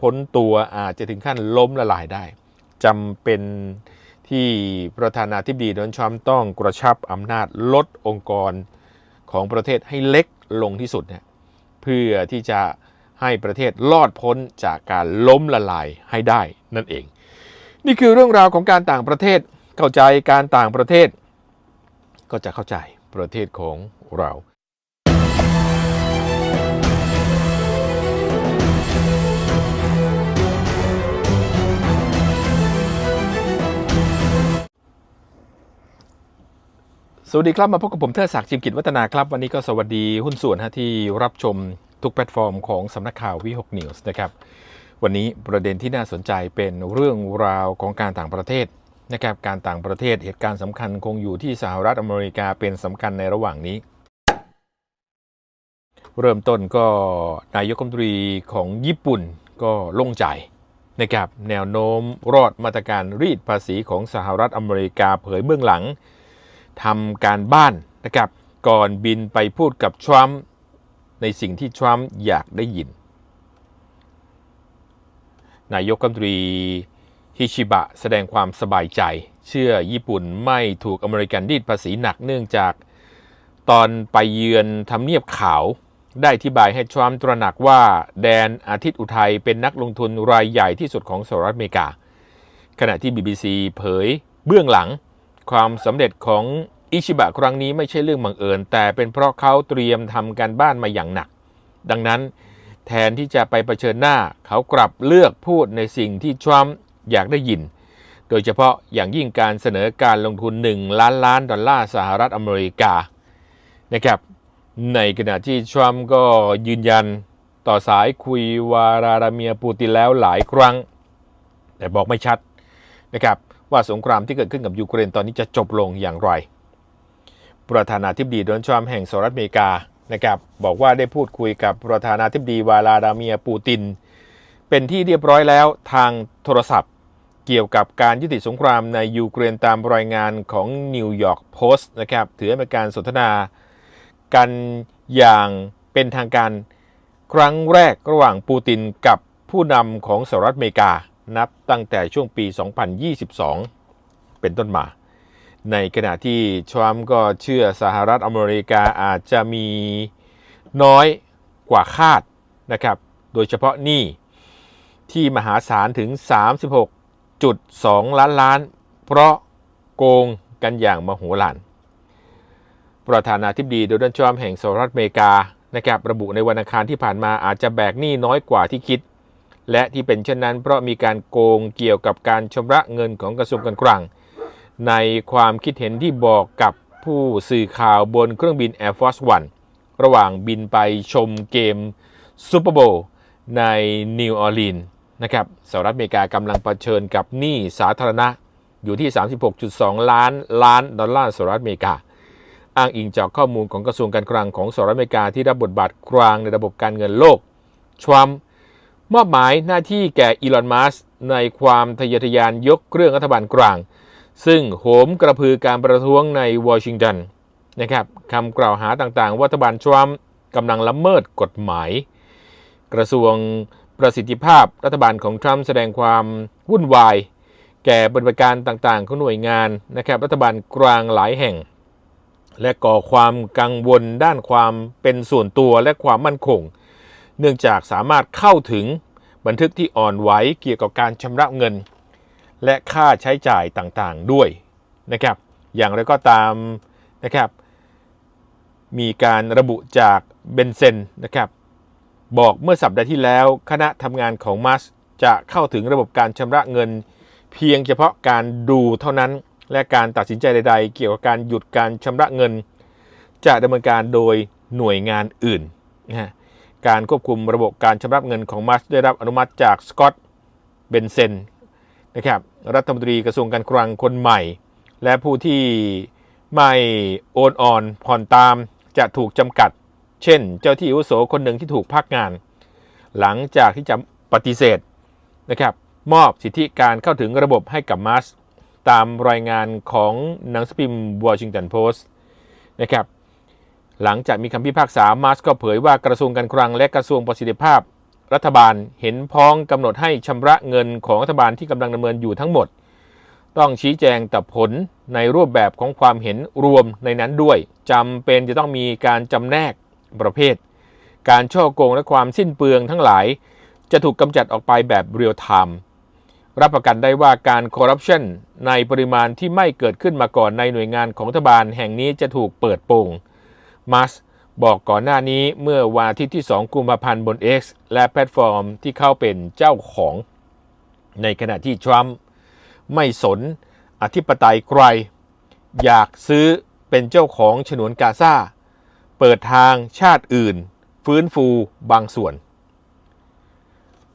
พ้นตัวอาจจะถึงขั้นล้มละลายได้จำเป็นที่ประธานาธิบดีโดนทรัมป์ต้องกระชับอำนาจลดองค์กรของประเทศให้เล็กลงที่สุดเนี่ยเพื่อที่จะให้ประเทศรอดพ้นจากการล้มละลายให้ได้นั่นเอง นี่คือเรื่องราวของการต่างประเทศเข้าใจการต่างประเทศ ก็จะเข้าใจประเทศของเรา สวัสดีครับ มาพบกับผมเทิดศักดิ์จิมกิจวัฒนาครับ วันนี้ก็สวัสดีหุ้นส่วนฮะที่รับชมทุกแพลตฟอร์มของสำนักข่าววิหกนิวส์นะครับวันนี้ประเด็นที่น่าสนใจเป็นเรื่องราวของการต่างประเทศนะครับการต่างประเทศเหตุการณ์สำคัญคงอยู่ที่สหรัฐอเมริกาเป็นสำคัญในระหว่างนี้ เริ่มต้นก็นายกรัฐมนตรีของญี่ปุ่นก็โล่งใจนะครับแนวโน้มรอดมาตรการรีดภาษีของสหรัฐอเมริกาเผยเบื้องหลัง ทำการบ้านนะครับ ก่อนบินไปพูดกับทรัมป์ในสิ่งที่ทรัมป์อยากได้ยิน นายกรัฐมนตรีฮิชิบะแสดงความสบายใจ เชื่อญี่ปุ่นไม่ถูกอเมริกันรีดภาษีหนักเนื่องจากตอนไปเยือนทำเนียบขาว ได้อธิบายให้ทรัมป์ตระหนักว่าแดนอาทิตย์อุทัยเป็นนักลงทุนรายใหญ่ที่สุดของสหรัฐอเมริกา ขณะที่ BBC เผยเบื้องหลัง ความสำเร็จของอิชิบะครั้งนี้ไม่ใช่เรื่องบังเอิญ แต่เป็นเพราะเขาเตรียมทำการบ้านมาอย่างหนัก ดังนั้นแทนที่จะไปเผชิญหน้า เขากลับเลือกพูดในสิ่งที่ทรัมป์อยากได้ยิน โดยเฉพาะอย่างยิ่งการเสนอการลงทุน 1 ล้านล้านดอลลาร์สหรัฐอเมริกานะครับในขณะที่ทรัมป์ก็ยืนยันต่อสายคุยวาราดาเมียปูตินแล้วหลายครั้ง แต่บอกไม่ชัดนะครับ ว่าสงครามที่เกิดขึ้นกับยูเครนตอนนี้จะจบลงอย่างไร ประธานาธิบดีโดนัลด์ทรัมป์แห่งสหรัฐอเมริกานะครับบอกว่าได้พูดคุยกับประธานาธิบดีวาลาดาเมียปูติน เป็นที่เรียบร้อยแล้วทางโทรศัพท์ เกี่ยวกับการยุติสงครามในยูเครนตามรายงานของนิวยอร์กโพสต์นะครับถือเป็นการสนทนากันอย่างเป็นทางการครั้งแรกระหว่างปูตินกับผู้นำของสหรัฐอเมริกา นับตั้งแต่ช่วงปี 2022 เป็นต้นมา ในขณะที่ทรัมป์ก็เชื่อสหรัฐอเมริกาอาจจะมีน้อยกว่าคาดนะครับ โดยเฉพาะหนี้ที่มหาศาลถึง 36.2 ล้านล้าน เพราะโกงกันอย่างมโหฬารประธานาธิบดีโดนัลด์ทรัมป์แห่งสหรัฐอเมริกานะครับระบุในวันอังคารที่ผ่านมาอาจจะแบกหนี้น้อยกว่าที่คิด และที่เป็นเช่นนั้นเพราะมีการโกงเกี่ยวกับการชำระเงินของกระทรวงการคลัง ในความคิดเห็นที่บอกกับผู้สื่อข่าวบนเครื่องบิน Air Force One ระหว่างบินไปชมเกมซูเปอร์โบว์ในนิวออร์ลีนส์นะครับสหรัฐอเมริกากำลังเผชิญกับหนี้สาธารณะอยู่ที่ 36.2 ล้านล้านดอลลาร์สหรัฐอเมริกา อ้างอิงจากข้อมูลของกระทรวงการคลังของสหรัฐอเมริกาที่รับบทบาทกลางในระบบการเงินโลก ทรัมป์ มอบหมายหน้าที่แก่อีลอน มัสในความทะเยอทะยานยกเครื่องรัฐบาลกลาง ซึ่งโหมกระพือการประท้วงในวอชิงตันนะครับคำกล่าวหาต่างๆ ว่ารัฐบาลทรัมป์กำลังละเมิดกฎหมาย กระทรวงประสิทธิภาพรัฐบาลของทรัมป์แสดงความวุ่นวาย แก่ปฏิบัติการต่างๆ ของหน่วยงานนะครับรัฐบาลกลางหลายแห่ง และก่อความกังวลด้านความเป็นส่วนตัวและความมั่นคง เนื่องจากสามารถเข้าถึงบันทึกที่อ่อนไหวเกี่ยวกับการชำระเงิน และค่าใช้จ่ายต่างๆด้วยนะครับ อย่างไรก็ตามนะครับ มีการระบุจากเบนเซนนะครับ บอกเมื่อสัปดาห์ที่แล้วคณะทำงานของมัสจะเข้าถึงระบบการชำระเงิน เพียงเฉพาะการดูเท่านั้น และการตัดสินใจใด ๆ เกี่ยวกับการหยุดการชำระเงิน จะดำเนินการโดยหน่วยงานอื่นนะฮะ การควบคุมระบบการชำระเงินของมัสได้รับอนุมัติจากสกอตต์เบนเซนนะครับรัฐมนตรีกระทรวงการคลังคนใหม่ และผู้ที่ไม่โอนอ่อนผ่อนตามจะถูกจำกัด เช่น เจ้าที่อุโสคนหนึ่งที่ถูกพักงาน หลังจากที่จะปฏิเสธนะครับมอบสิทธิการเข้าถึงระบบให้กับมัสตามรายงานของหนังสือพิมพ์วอชิงตันโพสต์นะครับ หลังจากมีคำพิพากษามัสก็เผยว่ากระทรวงการคลังและกระทรวงประสิทธิภาพ รัฐบาลเห็นพ้องกำหนดให้ชำระเงินของรัฐบาลที่กำลังดำเนินอยู่ทั้งหมด ต้องชี้แจงแต่ผลในรูปแบบของความเห็นรวมในนั้นด้วยจำเป็นจะต้องมีการจำแนกประเภท การช่อโกงและความสิ้นเปลืองทั้งหลาย จะถูกกำจัดออกไปแบบเรียลไทม์รับประกันได้ว่าการคอร์รัปชันในปริมาณที่ไม่เกิดขึ้นมาก่อนในหน่วยงานของรัฐบาลแห่งนี้จะถูกเปิดโปง มัสบอกก่อนหน้านี้เมื่อวันอาทิตย์ที่ 2 กุมภาพันธ์บน X และแพลตฟอร์มที่เข้าเป็นเจ้าของ ในขณะที่ทรัมป์ไม่สนอธิปไตยใคร อยากซื้อเป็นเจ้าของฉนวนกาซาเปิดทางชาติอื่น ฟื้นฟูบางส่วน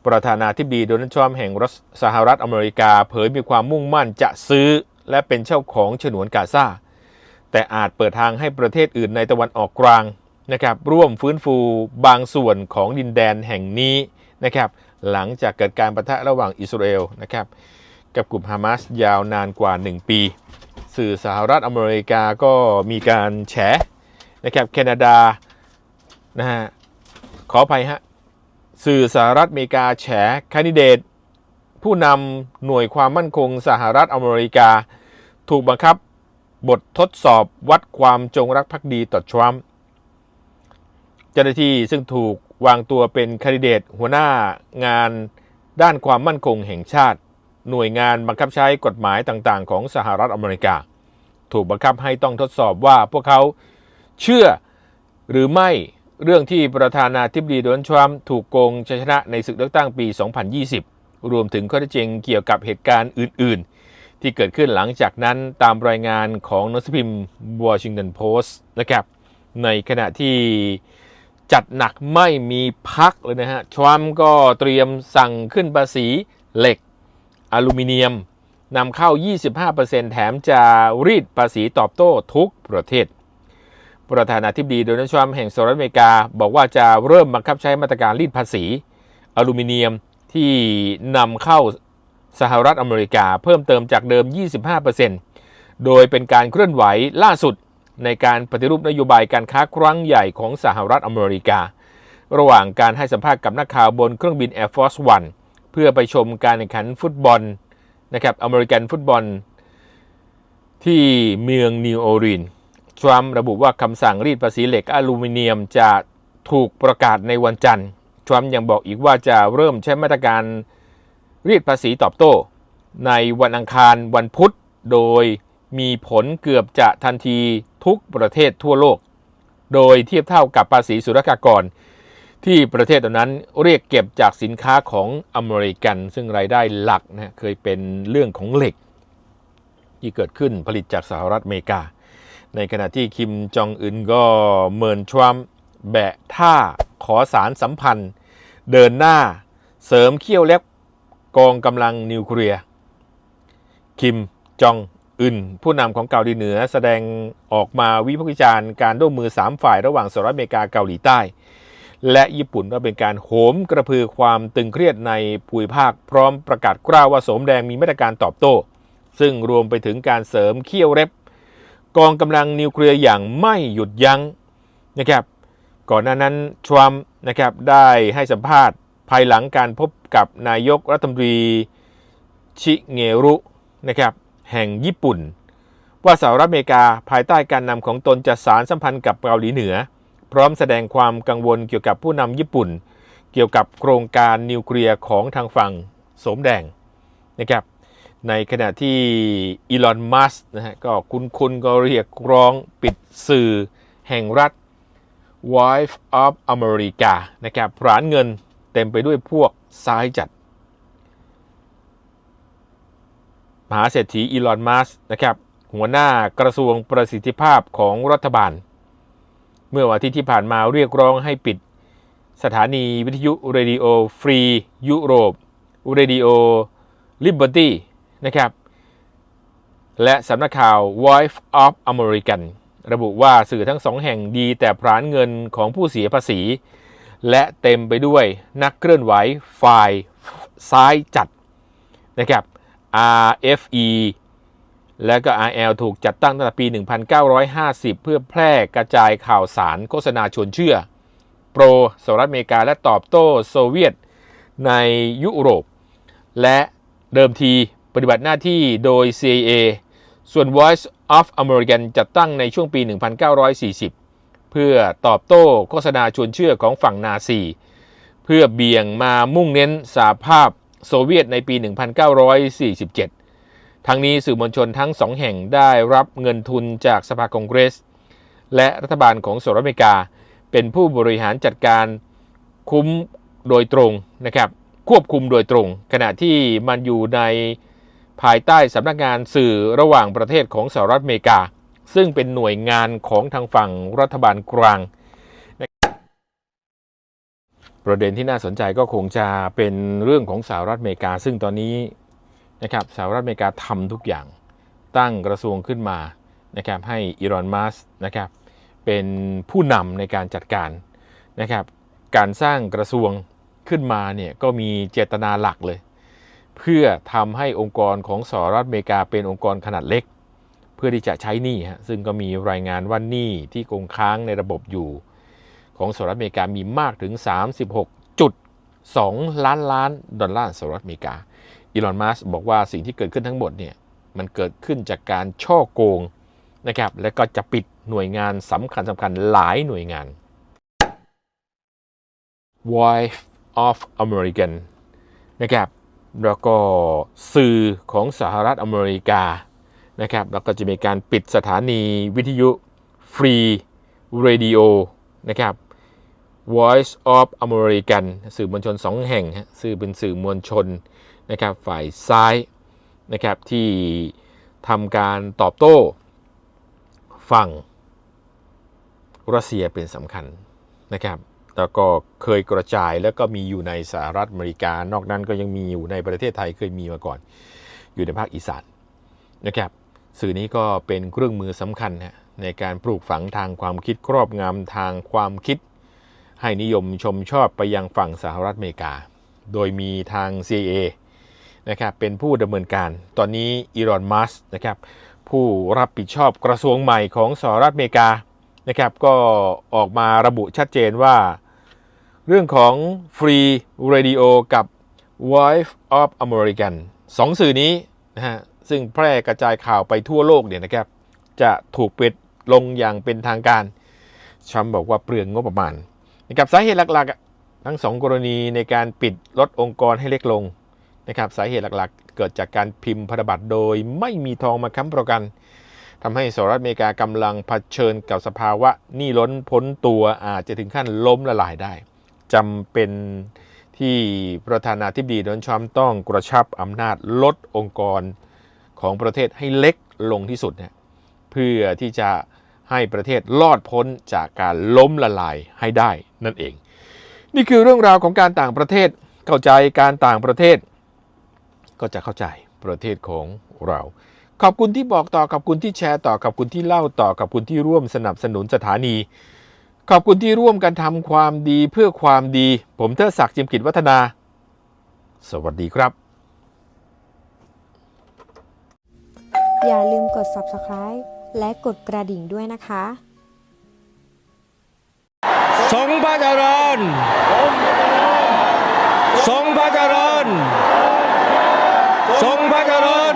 ประธานาธิบดีโดนัลด์ทรัมป์แห่งรัฐสหรัฐอเมริกาเผยมีความมุ่งมั่นจะซื้อและเป็นเจ้าของฉนวนกาซา แต่อาจเปิดทางให้ประเทศอื่นในตะวันออกกลางนะครับร่วมฟื้นฟูบางส่วนของดินแดนแห่งนี้นะครับหลังจากเกิดการประทะระหว่างอิสราเอลนะครับกับกลุ่มฮามาสยาวนานกว่า 1 ปี สื่อสหรัฐอเมริกาก็มีการแฉนะครับแคนาดานะฮะขออภัยฮะสื่อสหรัฐอเมริกาแฉแคนดิเดต ผู้นำหน่วยความมั่นคงสหรัฐอเมริกา ถูกบังคับ บททดสอบวัดความจงรักภักดีต่อทรัมป์เจ้าหน้าที่ซึ่งถูกวางตัวเป็นคดิเดตหัวหน้างานด้านความมั่นคงแห่งชาติ หน่วยงานบังคับใช้กฎหมายต่างๆ ของสหรัฐอเมริกา ถูกบังคับให้ต้องทดสอบว่าพวกเขาเชื่อหรือไม่เรื่องที่ประธานาธิบดีโดนัลด์ทรัมป์ถูกโกงชัยชนะในศึกเลือกตั้งปี 2020 รวมถึงข้อเท็จจริงเกี่ยวกับเหตุการณ์อื่น ๆ ที่เกิดขึ้นหลังจากนั้นตามรายงานของนังสือพิมพ์วอชิงตันโพสต์นะครับในขณะที่จัดหนักไม่มีพักเลยนะฮะทรัมป์ก็เตรียมสั่งขึ้นภาษีเหล็ก อลูมิเนียมนำเข้า 25%แถมจะรีดภาษีตอบโต้ทุกประเทศ ประธานาธิบดีโดนัลด์ทรัมป์แห่งสหรัฐอเมริกา บอกว่าจะเริ่มบังคับใช้มาตรการรีดภาษี อลูมิเนียมที่นำเข้า สหรัฐอเมริกาเพิ่มเติมจากเดิม 25%โดยเป็นการเคลื่อนไหวล่าสุดในการปฏิรูปนโยบายการค้าครั้งใหญ่ของสหรัฐอเมริกา ระหว่างการให้สัมภาษณ์กับนักข่าวบนเครื่องบิน Air Force One เพื่อไปชมการแข่งขันฟุตบอลนะครับอเมริกันฟุตบอล ที่เมืองนิวออร์ลีนส์ทรัมป์ระบุว่าคำสั่งรีดภาษีเหล็กอลูมิเนียมจะถูกประกาศในวันจันทร์ทรัมป์ยังบอกอีกว่าจะเริ่มใช้มาตรการ รีดภาษีตอบโต้ ในวันอังคารวันพุธ โดยมีผลเกือบจะทันทีทุกประเทศทั่วโลก โดยเทียบเท่ากับภาษีสุรากากร ที่ประเทศเหล่านั้นเรียกเก็บจากสินค้าของอเมริกัน ซึ่งรายได้หลักนะเคยเป็นเรื่องของเหล็ก ที่เกิดขึ้นผลิตจากสหรัฐอเมริกา ในขณะที่คิมจองอึนก็เมินทรัมป์แบะท่าขอสารสัมพันธ์ เดินหน้าเสริมเขี้ยวเล็บ กองกำลังนิวเคลียร์ คิมจองอึนผู้นำของเกาหลีเหนือแสดงออกมาวิพากษ์วิจารณ์การร่วมมือ 3 ฝ่ายระหว่างสหรัฐอเมริกาเกาหลีใต้ และญี่ปุ่นว่าเป็นการโหมกระพือความตึงเครียดในภูมิภาคพร้อมประกาศกล้าวว่าสมแดงมีมาตรการตอบโต้ ซึ่งรวมไปถึงการเสริมเขี้ยวเร็บ กองกำลังนิวเคลียร์อย่างไม่หยุดยั้งนะครับก่อนหน้านั้นทรัมป์นะครับได้ให้สัมภาษณ์ ภายหลังการพบกับนายกรัฐมนตรีชิเงรุนะครับแห่งญี่ปุ่น ว่าสหรัฐอเมริกาภายใต้การนำของตนจะสารสัมพันธ์กับเกาหลีเหนือ พร้อมแสดงความกังวลเกี่ยวกับผู้นำญี่ปุ่น เกี่ยวกับโครงการนิวเคลียร์ของทางฝั่งสมแดงนะครับในขณะที่อีลอน มัสนะฮะก็คุณคุณก็เรียกร้องปิดสื่อแห่งรัฐ Wife of America นะครับผลานเงิน เต็มไปด้วยพวกซ้ายจัด มหาเศรษฐีอีลอนมัสนะครับ หัวหน้ากระทรวงประสิทธิภาพของรัฐบาล เมื่อวันทิตย์ที่ผ่านมาเรียกร้องให้ปิด สถานีวิทยุเรดิโอฟรียุโรปเรดิโอลิเบอร์ตี้นะครับ และสำนักข่าว Voice of American ระบุว่าสื่อทั้งสองแห่งดีแต่พรานเงินของผู้เสียภาษี และเต็มไปด้วยนักเคลื่อนไหวฝ่ายซ้ายจัดนะครับ RFE และก็ RL ถูกจัดตั้งตั้งแต่ปี 1950 เพื่อแพร่กระจายข่าวสารโฆษณาชวนเชื่อ โปรสหรัฐอเมริกาและตอบโต้โซเวียตในยุโรป และเดิมทีปฏิบัติหน้าที่โดย CIA ส่วน Voice of American จัดตั้งในช่วงปี 1940 พื่อตอบโต้โฆษณาชวนเชื่อของฝั่งนาซี เพื่อเบี่ยงมามุ่งเน้นสาภาพโซเวียตในปี 1947 ทั้งนี้สื่อมวลชนทั้งสองแห่งได้รับเงินทุนจากสภาคองเกรส และรัฐบาลของสหรัฐอเมริกา เป็นผู้บริหารจัดการคุ้มโดยตรงนะครับควบคุมโดยตรง ขณะที่มันอยู่ในภายใต้สำนักงานสื่อระหว่างประเทศของสหรัฐอเมริกา ซึ่งเป็นหน่วยงานของทางฝั่งรัฐบาลกลาง ประเด็นที่น่าสนใจก็คงจะเป็นเรื่องของสหรัฐอเมริกา ซึ่งตอนนี้นะครับสหรัฐอเมริกาทำทุกอย่างตั้งกระทรวงขึ้นมานะครับให้อีรอนมัสนะครับเป็นผู้นำในการจัดการนะครับการสร้างกระทรวงขึ้นมาเนี่ยก็มีเจตนาหลักเลย เพื่อทำให้องค์กรของสหรัฐอเมริกาเป็นองค์กรขนาดเล็ก เพื่อที่จะใช้หนี้ฮะซึ่งก็มีรายงานว่าหนี้ที่คงค้างในระบบอยู่ ของสหรัฐอเมริกามีมากถึง 36.2 ล้านล้านดอลลาร์สหรัฐอเมริกาอีลอนมัสบอกว่าสิ่งที่เกิดขึ้นทั้งหมดเนี่ยมันเกิดขึ้นจากการช่อโกงนะครับและก็จะปิดหน่วยงานสำคัญสำคัญหลายหน่วยงาน Voice of American นะครับแล้วก็สื่อของสหรัฐอเมริกา นะครับแล้วก็จะมีการปิดสถานีวิทยุฟรีเรดิโอนะครับ Voice of American สื่อมวลชนสองแห่งสื่อเป็นสื่อมวลชนนะครับฝ่ายซ้ายนะครับที่ทำการตอบโต้ฝั่งรัสเซียเป็นสำคัญนะครับแล้วก็เคยกระจายแล้วก็มีอยู่ในสหรัฐอเมริกา นอกนั้นก็ยังมีอยู่ในประเทศไทยเคยมีมาก่อน อยู่ในภาคอีสานนะครับ สื่อนี้ก็เป็นเครื่องมือสำคัญนะในการปลูกฝังทางความคิดครอบงำทางความคิด ให้นิยมชมชอบไปยังฝั่งสหรัฐอเมริกา โดยมีทาง CIA นะครับเป็นผู้ดำเนินการ ตอนนี้อีรอนมัสนะครับผู้รับผิดชอบกระทรวงใหม่ของสหรัฐอเมริกานะครับก็ออกมาระบุชัดเจนว่า เรื่องของ Free Radio กับ Voice of American สองสื่อนี้นะฮะ ซึ่งแพร่กระจายข่าวไปทั่วโลกเนี่ยนะครับ จะถูกปิดลงอย่างเป็นทางการทรัมบอกว่าเปลืองงบประมาณนะครับสาเหตุหลักๆอะทั้งสองกรณีในการปิดลดองค์กรให้เล็กลงนะครับสาเหตุหลักๆ เกิดจากการพิมพ์พันธบัตรโดยไม่มีทองมาค้ำประกันทำให้สหรัฐอเมริกากำลังเผชิญกับสภาวะหนี้ล้นพ้นตัวอาจจะถึงขั้นล้มละลายได้จำเป็นที่ประธานาธิบดีโดนัลด์ทรัมป์ต้องกระชับอำนาจลดองค์กร ของประเทศให้เล็กลงที่สุดเนี่ยเพื่อที่จะให้ประเทศรอดพ้นจากการล้มละลายให้ได้นั่นเอง นี่คือเรื่องราวของการต่างประเทศเข้าใจการต่างประเทศ ก็จะเข้าใจประเทศของเรา ขอบคุณที่บอกต่อขอบคุณที่แชร์ต่อขอบคุณที่เล่าต่อขอบคุณที่ร่วมสนับสนุนสถานี ขอบคุณที่ร่วมกันทำความดีเพื่อความดี ผมเทดศักดิ์จิมกิจวัฒนา สวัสดีครับ อย่าลืมกด subscribe และกดกระดิ่งด้วยนะคะทรงพระเจริญทรงพระเจริญทรงพระเจริญ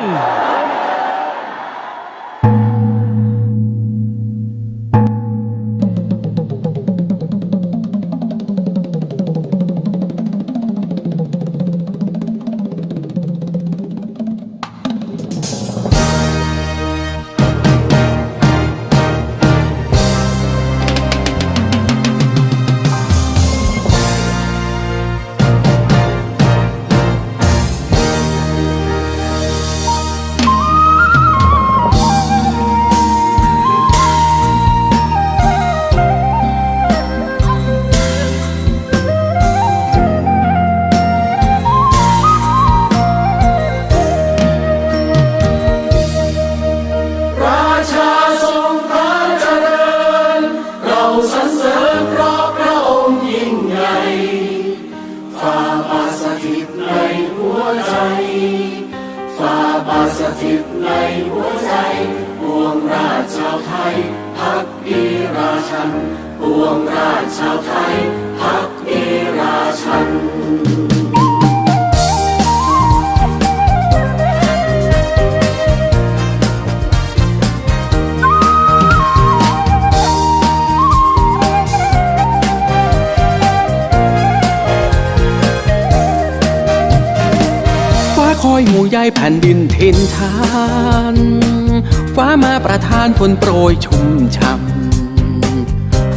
กันปวงราชาวไทยพักดีราชันคอยหมู่ใยแผ่นดินถิ่นฐาน ฟ้ามาประทานฝนโปรยชุ่มฉ่ำ